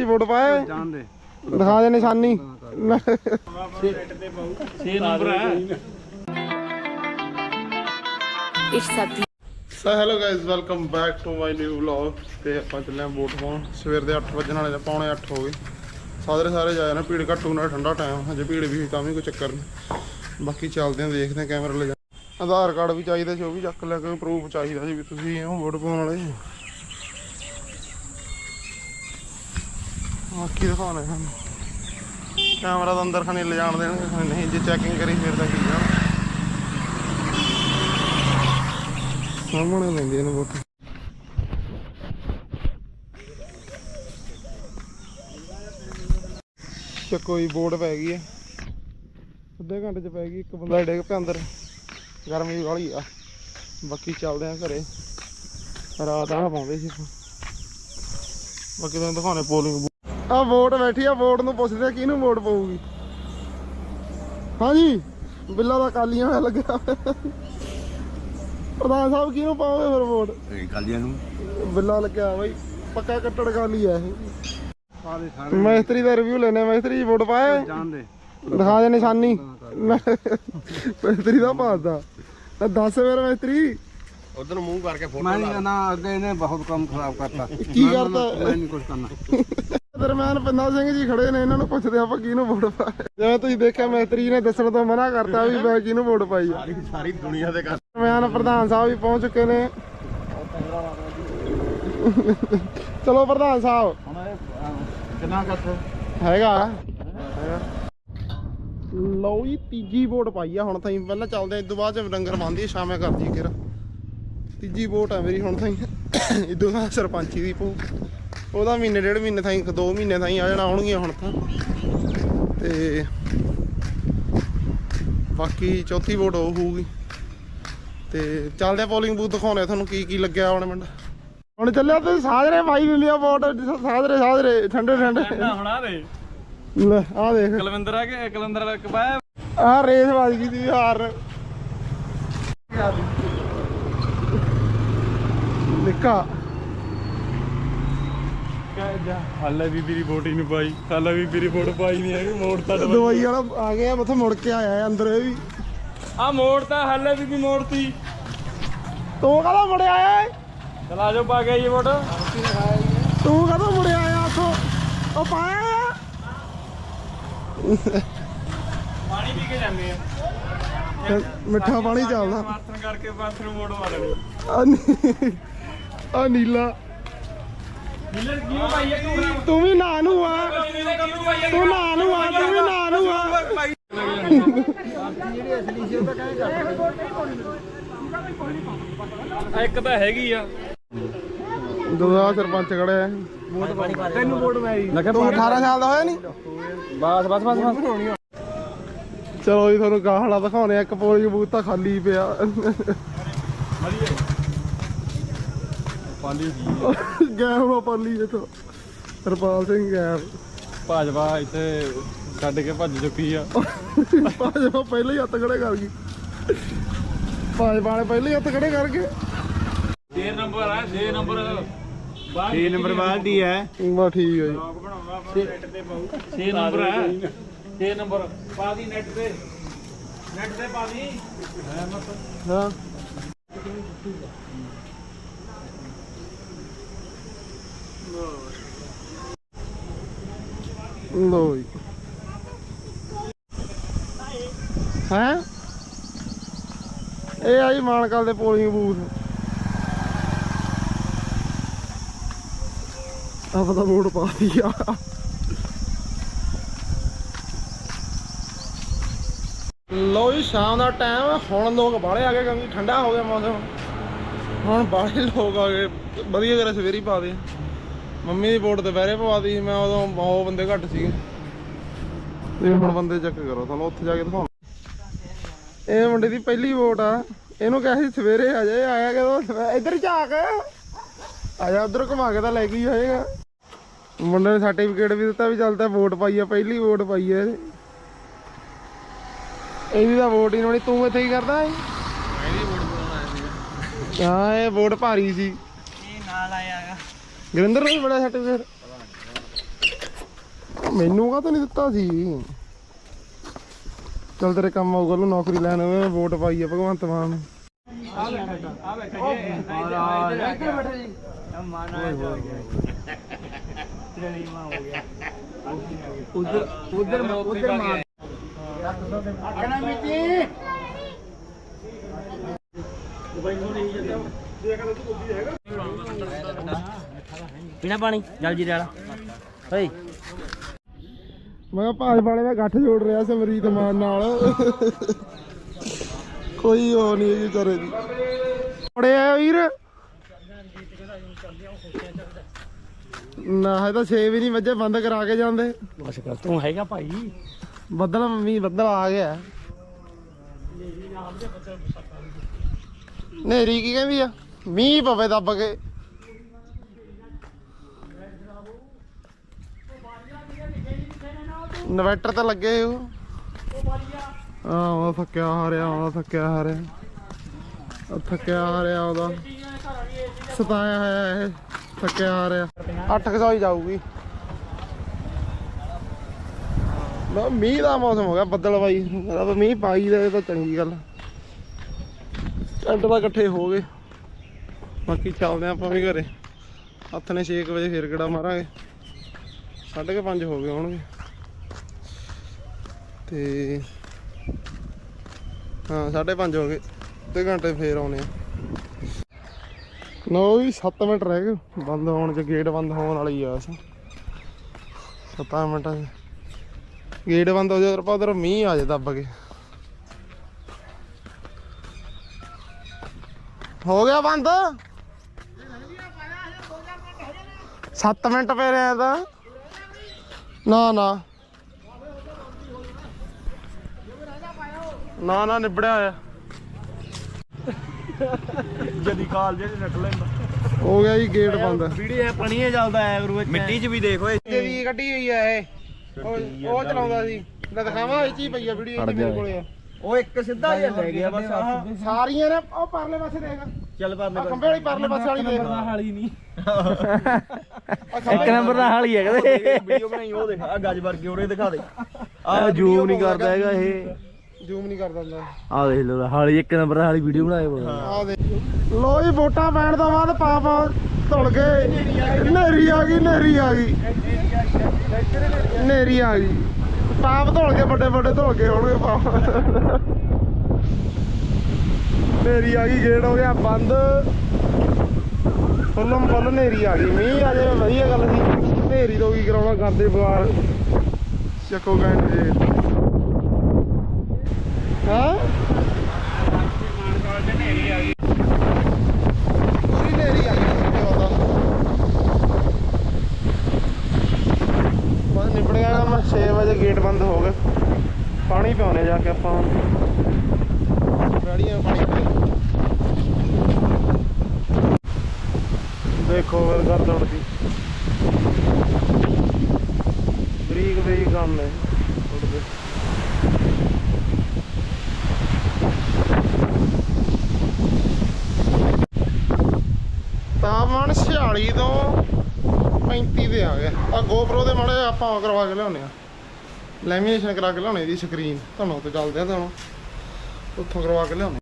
ਕੀ vote ਪਾਏ ਜਾਣ ਦੇ ਦਿਖਾ ਦੇ ਨਿਸ਼ਾਨੀ। 6 ਨੰਬਰ ਹੈ It's something. So hello guys welcome back to my new vlog ਤੇ ਆਪਾਂ ਚੱਲੇ ਆਂ ਬੋਟ ਪਾਉਣ। ਸਵੇਰ ਦੇ 8 ਵਜੇ ਨਾਲੇ ਪੌਣੇ 8 ਹੋ ਗਏ। ਸਾਦਰੇ ਸਾਰੇ ਜਾਏ ਨਾ ਭੀੜ ਘੱਟੂ ਨਾਲ ਠੰਡਾ ਟਾਈਮ ਹਜੇ ਭੀੜ ਵੀ ਤਾਂ ਵੀ ਕੋਈ ਚੱਕਰ ਨਹੀਂ। ਬਾਕੀ ਚੱਲਦੇ ਆਂ ਦੇਖਦੇ ਆਂ ਕੈਮਰਾ ਲੈ ਜਾ। ਆਧਾਰ ਕਾਰਡ ਵੀ ਚਾਹੀਦਾ ਸੀ ਉਹ ਵੀ ਚੱਕ ਲਿਆ ਕੋਈ ਪ੍ਰੂਫ ਚਾਹੀਦਾ ਸੀ ਵੀ ਤੁਸੀਂ ਹੋ ਵੋਟ ਪਾਉਣ ਵਾਲੇ। ਬਾਕੀ ਦਿਖਾਉਣੇ ਸਾਨੂੰ ਕੈਮਰਾ ਤਾਂ ਅੰਦਰ ਖਾਣੇ ਲੈ ਜਾਣ ਦੇਣਗੇ ਨਹੀਂ, ਜੇ ਚੈਕਿੰਗ ਕਰੀ ਫਿਰ ਤਾਂ ਕੀ ਜਾਣ ਸਾਹਮਣੇ ਲੈਂਦੇ ਨੇ ਵੋਟ ਤੇ ਕੋਈ ਵੋਟ ਪੈ ਗਈ ਹੈ ਅੱਧੇ ਘੰਟੇ ਚ ਪੈ ਗਈ, ਇੱਕ ਬੰਦਾ ਡਿੱਗ ਪਿਆ ਅੰਦਰ। ਗਰਮੀ ਵਾਲੀ ਆ। ਬਾਕੀ ਚੱਲਦੇ ਆ ਘਰੇ। ਰਾਤ ਆ ਪਾਉਂਦੇ ਸੀ। ਬਾਕੀ ਤੁਹਾਨੂੰ ਦਿਖਾਉਣੇ ਪੋਲਿੰਗ ਆ ਵੋਟ ਬੈਠੀ ਆ ਵੋਟ ਨੂੰ ਪੁੱਛਦੇ ਆ ਕਿਹਨੂੰ ਵੋਟ ਪਊਗੀ। ਹਾਂਜੀ ਬਿੱਲਾ ਦਾ ਕਾਲੀਆਂ ਹੋਇਆ ਲੱਗਿਆ ਪ੍ਰਧਾਨ ਸਾਹਿਬ ਕਿਹਨੂੰ ਪਾਓਗੇ ਫਿਰ ਵੋਟ? ਕਾਲੀਆਂ ਨੂੰ। ਬਿੱਲਾ ਲੱਗਿਆ ਬਾਈ ਪੱਕਾ ਕੱਟੜ ਕਾਲੀ ਆ ਇਹ। ਸਾਰੇ ਸਾਰੇ ਮੈਸਤਰੀ ਦਾ ਰਿਵਿਊ ਲੈਣੇ ਮੈਸਤਰੀ ਜੀ ਵੋਟ ਪਾਏ ਦਿਖਾ ਦੇ ਨਿਸ਼ਾਨੀ। ਮੈਸਤਰੀ ਦਾ ਪਾਸਦਾ ਤਾਂ। ਦੱਸ ਮੇਰਾ ਮੈਸਤਰੀ। ਉਧਰ ਮੂੰਹ ਕਰਕੇ ਫੋਟੋ ਮੈਂ ਕਹਿੰਦਾ ਅੱਗੇ ਇਹਨੇ ਬਹੁਤ ਕੰਮ ਖਰਾਬ ਕਰਤਾ। ਕੀ ਕਰਤਾ? ਮੈਂ ਨਹੀਂ ਕੁਝ ਕਰਨਾ। ਦਰਮਿਆਨ ਪਿੰਦਾ ਸਿੰਘ ਜੀ ਖੜੇ ਨੇ ਇਹਨਾਂ ਨੂੰ ਪੁੱਛਦੇ ਆਪਾਂ ਕਿਹਨੂੰ ਵੋਟ ਪਾਏ। ਜਿਵੇਂ ਤੁਸੀਂ ਦੇਖਿਆ ਮੈਸਤਰੀ ਨੇ ਦੱਸਣ ਤੋਂ ਮਨਾ ਕਰਤਾ ਵੀ ਮੈਂ ਕਿਹਨੂੰ ਵੋਟ ਪਾਈ ਆ। ਸਾਰੀ ਦੁਨੀਆ ਦੇ ਦਰਮਿਆਨ ਪ੍ਰਧਾਨ ਸਾਹਿਬ ਵੀ ਪਹੁੰਚ ਚੁੱਕੇ ਨੇ। ਚਲੋ ਪ੍ਰਧਾਨ ਸਾਹਿਬ। ਕਿੰਨਾ ਕੱਟ ਹੈਗਾ। ਲਓ ਜੀ ਤੀਜੀ ਵੋਟ ਪਾਈ ਆ ਹੁਣ ਤਾਈਂ ਪਹਿਲਾਂ ਚੱਲਦੇ ਆ ਇਦੋਂ ਬਾਅਦ ਚ ਡੰਗਰ ਬੰਦੀ ਸ਼ਾਮੇ ਕਰਦੀ ਕਿਰਾ ਤੀਜੀ ਵੋਟ ਆ ਮੇਰੀ ਹੁਣ ਤਾਈਂ ਇਦੋਂ ਬਾਅਦ ਸਰਪੰਚੀ ਦੀ ਪਊ ਉਹਦਾ ਮਹੀਨੇ ਡੇਢ ਮਹੀਨੇ ਤਾਈਂ ਦੋ ਮਹੀਨੇ ਤਾਈਂ ਆ ਜਾਣਾ ਆਉਣਗੀਆਂ ਹੁਣ ਤਾਂ। ਤੇ ਬਾਕੀ ਚੌਥੀ ਵੋਟ ਉਹ ਹੋਊਗੀ। ਤੇ ਚੱਲਦੇ ਆ ਪੋਲਿੰਗ ਬੂਥ ਦਿਖਾਉਣੇ ਤੁਹਾਨੂੰ ਕੀ ਕੀ ਲੱਗਿਆ ਹੁਣ ਮਿੰਟ। ਹੁਣ ਚੱਲਿਆ ਤੇ ਸਾਜਰੇ ਪਾਈ ਵੀ ਲਿਆ ਵੋਟ ਸਾਜਰੇ ਸਾਜਰੇ ਠੰਡੇ ਠੰਡੇ। ਹੁਣ ਆ ਦੇ। ਲੈ ਆ ਦੇਖ। ਕਲਵਿੰਦਰ ਆ ਕੇ ਕਲਵਿੰਦਰ ਵਾਲਾ ਕਬਾਇਆ ਆ ਰੇਸ ਵੱਜ ਗਈ ਸੀ ਹਾਰ। ਨਿੱਕਾ। ਹਾਲੇ ਵੀ ਮੇਰੀ ਹੀ ਨਹੀਂ ਪਾਈ ਹਾਲੇ ਵੀ ਮੇਰੀ ਵੋਟ ਪਾਈ ਨਹੀਂ ਹੈਗੀ ਮੋੜ ਤਾਂ ਦਵਾਈ ਵਾਲਾ ਆ ਗਿਆ ਮੱਥੇ ਮੁੜ ਕੇ ਆਇਆ ਹੈ ਅੰਦਰ ਇਹ ਵੀ। ਆ ਮੋੜ ਤਾਂ ਹਾਲੇ ਵੀ ਨਹੀਂ ਮੋੜਤੀ। ਤੂੰ ਕਦੋਂ ਮੁੜਿਆ ਆਇਆ? ਚਲਾ ਜਾਓ ਪਾ ਗਿਆ ਇਹ ਵੋਟ ਤੂੰ ਕਦੋਂ ਮੁੜਿਆ ਆਇਆ ਉੱਥੋਂ ਉਹ ਪਾਇਆ? ਪਾਣੀ ਪੀ ਕੇ ਜਾਂਦੇ ਆ। ਮਿੱਠਾ ਪਾਣੀ ਚੱਲਦਾ। ਮਾਰਥਨ ਕਰਕੇ ਨੂੰ ਵੋਟ ਮਾਰਨੀ ਆ ਨੀ- ਨੀਲਾ। ਤੂੰ ਤੂੰ ਵੀ ਨਾ ਨੂੰ ਆ। ਤੂੰ ਨਾ ਨੂੰ ਆ ਤੂੰ ਵੀ ਨਾ ਨੂੰ ਆ। ਇੱਕ ਤਾਂ ਹੈਗੀ ਆ। ਦੁਆ ਸਰਪੰਚ ਖੜਿਆ। ਤੈਨੂੰ ਵੋਟ ਪਾਈ ਤੂੰ 18 ਸਾਲ ਦਾ ਹੋਇਆ ਨਹੀਂ ਬਸ ਬਸ ਬਸ ਬਸ। ਚਲੋ ਜੀ ਤੁਹਾਨੂੰ ਗਾਹਲਾ ਦਿਖਾਉਣੇ ਆ। ਇੱਕ ਪੋਲਿੰਗ ਬੂਥ ਤਾਂ ਖਾਲੀ ਪਿਆ। ਪਾਲੀ ਗੈਬ ਆ ਪਾਲੀ ਇਥੋਂ। ਹਰਪਾਲ ਸਿੰਘ ਗੈਬ ਭਾਜਪਾ ਇੱਥੇ ਛੱਡ ਕੇ ਭੱਜ ਚੁੱਕੀ ਆ। ਭਾਜਪਾ ਪਹਿਲੇ ਹੀ ਹੱਥ ਖੜੇ ਕਰ ਗਈ। ਭਾਜਪਾ ਨੇ ਪਹਿਲੇ ਹੀ ਹੱਥ ਖੜੇ ਕਰ ਗਏ। 6 ਨੰਬਰ ਆ 6 ਨੰਬਰ 6 ਨੰਬਰ ਬਾਅਦ ਦੀ ਹੈ ਬਾ ਠੀਕ ਹੈ ਜੀ। 6 ਨੰਬਰ ਹੈ 6 ਨੰਬਰ। ਪਾ ਦੀ ਨੈਟ ਤੇ। ਨੈਟ ਤੇ ਪਾ ਦੀ। ਹਾਂ। ਲੋ ਜੀ ਹੈ? ਇਹ ਆਈ ਮਾਨਕਲ ਦੇ ਪੋਲਿੰਗ ਬੂਥ ਆਪਾਂ ਤਾਂ ਵੋਟ ਪਾ ਦੀ ਲੋ ਜੀ, ਸ਼ਾਮ ਦਾ ਟਾਈਮ ਹੁਣ ਲੋਕ ਬਾਹਲੇ ਆ ਗਏ ਕਿਉਂਕਿ ਠੰਡਾ ਹੋ ਗਿਆ ਮੌਸਮ। ਹੁਣ ਬਾਹਲੇ ਲੋਕ ਆ ਗਏ। ਵਧੀਆ ਕਰੇ ਸਵੇਰੀ ਪਾ ਦੇ। ਮੰਮੀ ਦੀ ਵੋਟ ਦੁਪਹਿਰੇ ਪਵਾ ਦੀ ਮੈਂ ਉਦੋਂ ਬਹੁਤ ਬੰਦੇ ਘੱਟ ਸੀਗੇ। ਤੇ ਹੁਣ ਬੰਦੇ ਚੈੱਕ ਕਰੋ ਤੁਹਾਨੂੰ ਉੱਥੇ ਜਾ ਕੇ ਦਿਖਾਉਣਾ। ਇਹ ਮੁੰਡੇ ਦੀ ਪਹਿਲੀ ਵੋਟ ਆ ਇਹਨੂੰ ਕਿਹਾ ਸੀ ਸਵੇਰੇ ਆ ਜਾਏ ਆਇਆ ਕਦੋਂ ਇੱਧਰ ਝਾਕ। ਆ ਜਾ ਉਧਰ ਘੁਮਾ ਕੇ ਤਾਂ ਲੈ ਕੇ ਹੀ ਆਏਗਾ ਮੁੰਡੇ ਨੇ ਸਰਟੀਫਿਕੇਟ ਵੀ ਦਿੱਤਾ ਵੀ ਚੱਲਦਾ ਵੋਟ ਪਾਈ ਆ ਪਹਿਲੀ ਵੋਟ ਪਾਈ ਆ ਇਹਦੀ। ਤਾਂ ਵੋਟ ਹੀ ਨਹੀਂ ਤੂੰ ਇੱਥੇ ਕੀ ਕਰਦਾ ਹੈ ਹਾਂ ਇਹ ਵੋਟ ਭਾਰੀ ਸੀ। ਇਹ ਨਾਲ ਆਇਆਗਾ ਗੁਰਿੰਦਰ ਨੂੰ ਵੀ ਬੜਾ ਸਰਟੀਫਿਕੇਟ ਮੈਨੂੰ ਕਾ ਤਾਂ ਨਹੀਂ ਦਿੱਤਾ ਸੀ? ਚੱਲ ਤੇਰੇ ਕੰਮ ਆਊਗਾ ਲੋ ਨੌਕਰੀ ਲੈਣ ਓਏ ਵੋਟ ਪਾਈ ਆ ਭਗਵੰਤ ਮਾਨ। ਨੂੰ ਉਧਰ ਉਧਰ ਉਧਰ ਮਾਰ ਪੀਣਾ ਪਾਣੀ? ਜਲ ਜੀਰੇ ਵਾਲਾ ਓਏ ਮੈਂ ਕਿਹਾ ਭਾਜ ਵਾਲੇ ਦਾ ਗੱਠ ਜੋੜ ਰਿਹਾ ਸਮਰੀਤ ਮਾਨ ਨਾਲ। ਕੋਈ ਉਹ ਨਹੀਂ ਜੀ ਕਰੇ ਦੀ। ਪੜਿਆ ਵੀਰ। ਨਾ ਹੈ ਤਾਂ 6 ਵੀ ਨਹੀਂ ਵਜੇ ਬੰਦ ਕਰਾ ਕੇ ਜਾਂਦੇ। ਬਸ ਕਰ ਤੂੰ ਹੈਗਾ ਭਾਈ। ਬੱਦਲ ਮੰਮੀ ਬੱਦਲ ਆ ਗਿਆ। ਨੇਰੀ ਕੀ ਕਹਿੰਦੀ ਆ? ਮੀਂਹ ਪਵੇ ਦੱਬ ਕੇ। ਇਨਵਰਟਰ ਤਾਂ ਲੱਗੇ ਉਹ ਆ ਉਹ ਥੱਕਿਆ ਹਾਰਿਆ ਉਹ ਥੱਕਿਆ ਹਾਰਿਆ। ਉਹ ਥੱਕਿਆ ਹਾਰਿਆ ਉਹਦਾ। ਸਤਾਇਆ ਹੋਇਆ ਇਹ, ਥੱਕਿਆ ਹਾਰਿਆ। 800 ਹੀ ਜਾਊਗੀ। ਲੋ ਮੀਂਹ ਦਾ ਮੌਸਮ ਹੋ ਗਿਆ ਬੱਦਲ ਬਾਈ। ਰੱਬ ਮੀਂਹ ਪਾਈ ਦਾ ਇਹ ਤਾਂ ਚੰਗੀ ਗੱਲ। ਟੈਂਟ ਤਾਂ ਇਕੱਠੇ ਹੋ ਗਏ। ਬਾਕੀ ਚੱਲਦੇ ਆਂ ਆਪਾਂ ਵੀ ਘਰੇ। ਹੱਥ ਨੇ 6 ਵਜੇ ਫੇਰ ਕਿਹੜਾ ਮਾਰਾਂਗੇ। ਸਾਢੇ ਕੁ ਪੰਜ ਹੋ ਗਏ ਹੋਣਗੇ। ਤੇ ਹਾਂ, ਸਾਢੇ ਪੰਜ ਹੋ ਗਏ। ਅੱਧੇ ਘੰਟੇ ਫੇਰ ਆਉਣੇ ਆ। ਨੋ ਵੀ 7 ਮਿੰਟ ਰਹਿ ਗਏ। ਬੰਦ ਹੋਣ ਚ, ਗੇਟ ਬੰਦ ਹੋਣ ਵਾਲੀ ਆ ਬਸ 7 ਮਿੰਟਾਂ ਗੇਟ ਬੰਦ ਹੋ ਜਾ ਪਰ ਉਧਰ ਮੀਂਹ ਆ ਜਾ ਦੱਬ ਕੇ। ਹੋ ਗਿਆ ਬੰਦ? 7 ਮਿੰਟ ਪਏ ਰਿਹਾ ਤਾਂ। ਨਾ ਨਾ। ਨਾ ਨਾ ਨਿਬੜਿਆ ਹੋਇਆ। ਜਦੀ ਕਾਲ ਜੇ ਰੱਖ ਲੈਂਦਾ। ਹੋ ਗਿਆ ਜੀ ਗੇਟ ਬੰਦ। ਵੀਡੀਓ ਪਣੀਏ ਚੱਲਦਾ ਐ ਗੁਰੂ ਮਿੱਟੀ 'ਚ ਵੀ ਦੇਖ ਓਏ। ਜਿਹੜੀ ਕੱਢੀ ਹੋਈ ਆ ਇਹ। ਉਹ ਉਹ ਚਲਾਉਂਦਾ ਸੀ। ਲੈ ਦਿਖਾਵਾਂ ਇਹ ਚੀ ਪਈ ਆ ਵੀਡੀਓ ਇਹਦੀ ਮੇਰੇ ਕੋਲੇ ਆ। ਉਹ ਇੱਕ ਸਿੱਧਾ ਜਿਹਾ ਲੈ ਗਿਆ ਬਸ ਆਹ। ਸਾਰੀਆਂ ਨੇ ਉਹ ਪਰਲੇ ਪਾਸੇ ਦੇਖ। ਚੱਲ ਪਰ ਆ ਖੰਬੇ ਵਾਲੀ ਪਰਲੇ ਪਾਸੇ ਵਾਲੀ ਦੇਖ। ਹਾਲੀ ਨਹੀਂ। ਇੱਕ ਨੰਬਰ ਦਾ ਹਾਲ ਹੀ ਕਦੇ ਵੀਡੀਓ ਬਣਾਈ ਉਹ ਦੇਖ। ਆ ਗੱਜ ਵਰਗੇ ਉਹਰੇ ਦਿਖਾ ਦੇ। ਆ ਜ਼ੂਮ ਨਹੀਂ ਕਰਦਾ ਹੈਗਾ ਇਹ। ਜ਼ੂਮ ਨਹੀਂ ਕਰਦਾ ਹੁੰਦਾ ਆ ਦੇਖ ਲੋ ਹਾਲੀ ਇੱਕ ਨੰਬਰ ਹਾਲੀ ਵੀਡੀਓ ਬਣਾਏ ਬੋਲ ਆ। ਦੇ ਲੋ ਜੀ ਵੋਟਾਂ ਪੈਣ ਤੋਂ ਬਾਅਦ ਪਾਪਾ ਧੁਲ ਗਏ। ਨੇਰੀ ਆ ਗਈ ਨੇਰੀ ਆ ਗਈ। ਨੇਰੀ ਆ ਗਈ। ਪਾਪ ਧੁਲ ਕੇ ਵੱਡੇ ਵੱਡੇ ਧੁਲ ਕੇ ਹੋਣਗੇ ਪਾਪ। ਨੇਰੀ ਆ ਗਈ ਗੇਟ ਹੋ ਗਿਆ ਬੰਦ। ਫੁੱਲਮ ਫੁੱਲ ਨੇਰੀ ਆ ਗਈ। ਮੀਂਹ ਆ ਜਾਵੇ ਵਧੀਆ ਗੱਲ ਸੀ। ਨੇਰੀ ਤੋਂ ਕੀ ਕਰਾਉਣਾ ਕਰਦੇ ਬਗਾਰ ਚੱਕੋ ਘੰਟੇ ਹਾਂ ਪੂਰੀ ਨੇਰੀ ਆ ਗਈ ਸੀ ਉਹਦਾ ਬਸ ਨਿਬੜ ਗਿਆ ਕੰਮ 6 ਵਜੇ ਗੇਟ ਬੰਦ ਹੋ ਗਏ ਪਾਣੀ ਪਿਆਉਣੇ ਜਾ ਕੇ ਆਪਾਂ ਰੜੀਆਂ ਪਾਣੀ ਦੇਖੋ ਫਿਰ ਕਰ ਦੌੜਦੀ ਬਰੀਕ ਬਰੀਕ ਕੰਮ ਹੈ ਉੜਦੇ ਤਾਪਮਾਨ 46 ਤੋਂ 35 ਤੇ ਆ ਗਿਆ ਆ GoPro ਦੇ ਮਾੜੇ ਆਪਾਂ ਕਰਵਾ ਕੇ ਲਿਆਉਣੇ ਆ ਲੈਮੀਨੇਸ਼ਨ ਕਰਾ ਕੇ ਲਿਆਉਣੇ ਦੀ ਸਕਰੀਨ ਤੁਹਾਨੂੰ ਉੱਤੇ ਚੱਲਦੇ ਆ ਤੁਹਾਨੂੰ। ਉੱਥੋਂ ਕਰਵਾ ਕੇ ਲਿਆਉਣੇ।